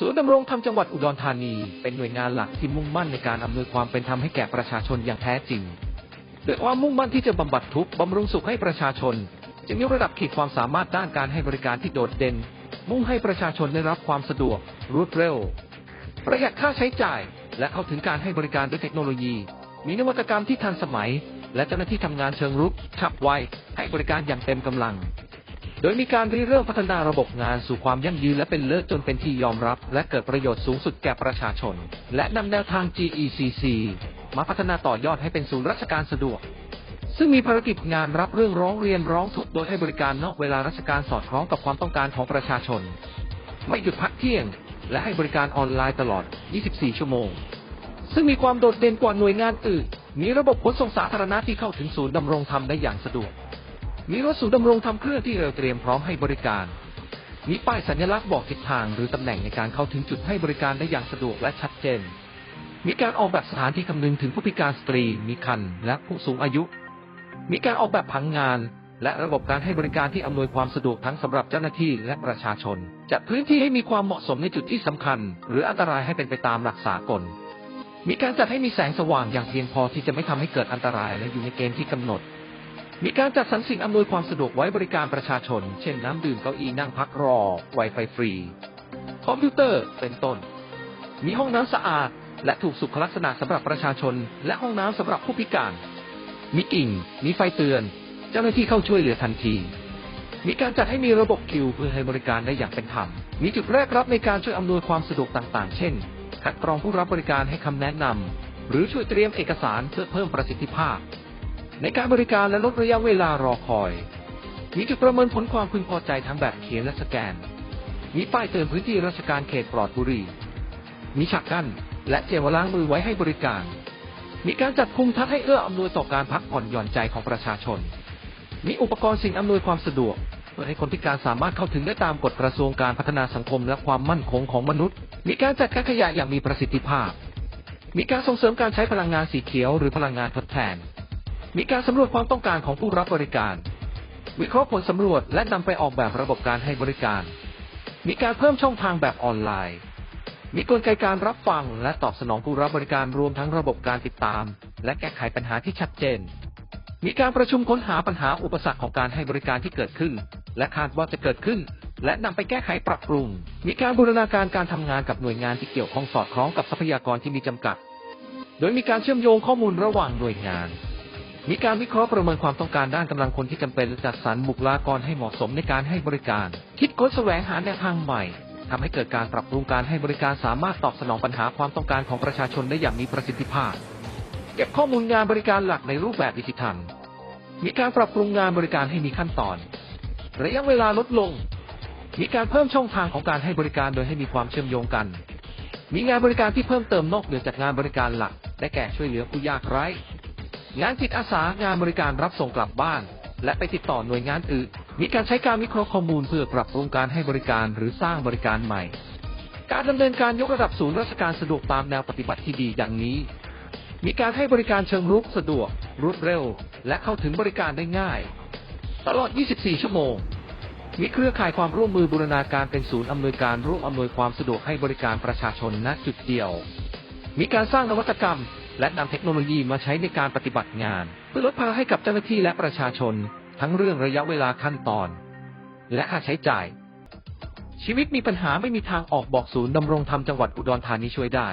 ศูนย์ดำรงธรรมจังหวัดอุดรธานี เป็นหน่วยงานหลักที่มุ่งมั่นในการอำนวยความเป็นธรรมให้แก่ประชาชนอย่างแท้จริงด้วยความมุ่งมั่นที่จะบำบัดทุกข์บำรุงสุขให้ประชาชน จึงยกระดับขีดความสามารถด้านการให้บริการที่โดดเด่น มุ่งให้ประชาชนได้รับความสะดวก รวดเร็ว ประหยัดค่าใช้จ่าย และเข้าถึงการให้บริการด้วยเทคโนโลยี มีนวัตกรรมที่ทันสมัย และเจ้าหน้าที่ทำงานเชิงรุกฉับไวให้บริการอย่างเต็มกำลัง โดยมีการริเริ่มพัฒนาระบบงานสู่ความยั่งยืนและเป็นเลิศจนเป็นที่ยอมรับ และเกิดประโยชน์สูงสุดแก่ประชาชน และนำแนวทาง GECC มาพัฒนาต่อยอดให้เป็นศูนย์ราชการสะดวก ซึ่งมีภารกิจงานรับเรื่องร้องเรียนร้องทุกข์โดยให้บริการนอกเวลาราชการสอดคล้องกับความต้องการของประชาชน ไม่หยุดพักเที่ยง และให้บริการออนไลน์ตลอด 24 ชั่วโมง ซึ่งมีความโดดเด่นกว่าหน่วยงานอื่นมีระบบขนส่งสาธารณะที่เข้าถึงศูนย์ดำรงธรรมได้อย่างสะดวก มีรถศูนย์ดำรงธรรมเคลื่อนที่เร็วเตรียมพร้อมให้บริการ มีป้ายสัญลักษณ์บอกทิศทางหรือตำแหน่งในการเข้าถึงจุดให้บริการได้อย่างสะดวกและชัดเจน มีการออกแบบสถานที่คำนึงถึงผู้พิการสตรี มีคันและผู้สูงอายุ มีการออกแบบผังงาน และระบบการให้บริการที่อำนวยความสะดวกทั้งสำหรับเจ้าหน้าที่และประชาชน จัดพื้นที่ให้มีความเหมาะสมในจุดที่สำคัญ หรืออันตรายให้เป็นไปตามหลักสากลมีการจัดให้มีแสงสว่างอย่างเพียงพอที่จะไม่ทำให้เกิดอันตรายและอยู่ในเกณฑ์ที่กำหนด มีการจัดสรรสิ่งอำนวยความสะดวกไว้บริการประชาชน เช่นน้ำดื่มเก้าอี้นั่งพักรอไวไฟฟรี คอมพิวเตอร์เป็นต้น มีห้องน้ำสะอาด และถูกสุขลักษณะสำหรับประชาชน และห้องน้ำสำหรับผู้พิการ มีกิ่ง มีไฟเตือน เจ้าหน้าที่เข้าช่วยเหลือทันที มีการจัดให้มีระบบคิวเพื่อให้บริการได้อย่างเป็นธรรม มีจุดแรกรับในการช่วยอำนวยความสะดวกต่างๆ เช่น คัดกรองผู้รับบริการให้คำแนะนำหรือช่วยเตรียมเอกสารเพื่อเพิ่มประสิทธิภาพ ในการบริการและลดระยะเวลารอคอย มีจุดประเมินผลความพึงพอใจทั้งแบบเขียนและสแกน มีป้ายเตือนพื้นที่ราชการเขตปลอดบุรี มีฉากกั้นและเจลล้างมือไว้ให้บริการ มีการจัดภูมิทัศให้เอื้ออำนวยต่อการพักผ่อนหย่อนใจของประชาชน มีอุปกรณ์สิ่งอำนวยความสะดวกเพื่อให้คนพิการสามารถเข้าถึงได้ตามกฎกระทรวงการพัฒนาสังคมและความมั่นคงของมนุษย์ มีการจัดการขยะอย่างมีประสิทธิภาพ มีการส่งเสริมการใช้พลังงานสีเขียวหรือพลังงานทดแทน มีการสำรวจความต้องการของผู้รับบริการ วิเคราะห์ผลสำรวจและนำไปออกแบบระบบการให้บริการ มีการเพิ่มช่องทางแบบออนไลน์ มีกลไกการรับฟังและตอบสนองผู้รับบริการรวมทั้งระบบการติดตาม และแก้ไขปัญหาที่ชัดเจน มีการประชุมค้นหาปัญหาอุปสรรคของการให้บริการที่เกิดขึ้น และคาดว่าจะเกิดขึ้น และนำไปแก้ไขปรับปรุง มีการบูรณาการการทำงานกับหน่วยงานที่เกี่ยวข้องสอดคล้องกับทรัพยากรที่มีจำกัด โดยมีการเชื่อมโยงข้อมูลระหว่างหน่วยงาน มีการวิเคราะห์ประเมินความต้องการด้านกำลังคนที่จำเป็นและจัดสรรบุคลากรให้เหมาะสมในการให้บริการ คิดค้นแสวงหาแนวทางใหม่ทำให้เกิดการปรับปรุงการให้บริการสามารถตอบสนองปัญหาความต้องการของประชาชนได้อย่างมีประสิทธิภาพ เก็บข้อมูลงานบริการหลักในรูปแบบดิจิทัล มีการปรับปรุงงานบริการให้มีขั้นตอน ระยะเวลาลดลง มีการเพิ่มช่องทางของการให้บริการโดยให้มีความเชื่อมโยงกัน มีงานบริการที่เพิ่มเติมนอกเหนือจากงานบริการหลัก ได้แก่ช่วยเหลือผู้ยากไร้ งานจิตอาสางานบริการรับส่งกลับบ้าน และไปติดต่อหน่วยงานอื่น มีการใช้การวิเคราะห์ข้อมูลเพื่อปรับปรุงการให้บริการหรือสร้างบริการใหม่ การดำเนินการยกระดับศูนย์ราชการสะดวกตามแนวปฏิบัติที่ดีดังนี้ มีการให้บริการเชิงรุกสะดวก รวดเร็ว และเข้าถึงบริการได้ง่าย ตลอด 24 ชั่วโมง มีเครือข่ายความร่วมมือบูรณาการเป็นศูนย์อำนวยการร่วมอำนวยความสะดวกให้บริการประชาชนณจุดเดียว มีการสร้างนวัตกรรม และนำเทคโนโลยีมาใช้ในการปฏิบัติงาน เพื่อลดภาระให้กับเจ้าหน้าที่และประชาชน ทั้งเรื่องระยะเวลาขั้นตอน และค่าใช้จ่าย ชีวิตมีปัญหาไม่มีทางออกบอกศูนย์ดำรงธรรมจังหวัดอุดรธานีช่วยได้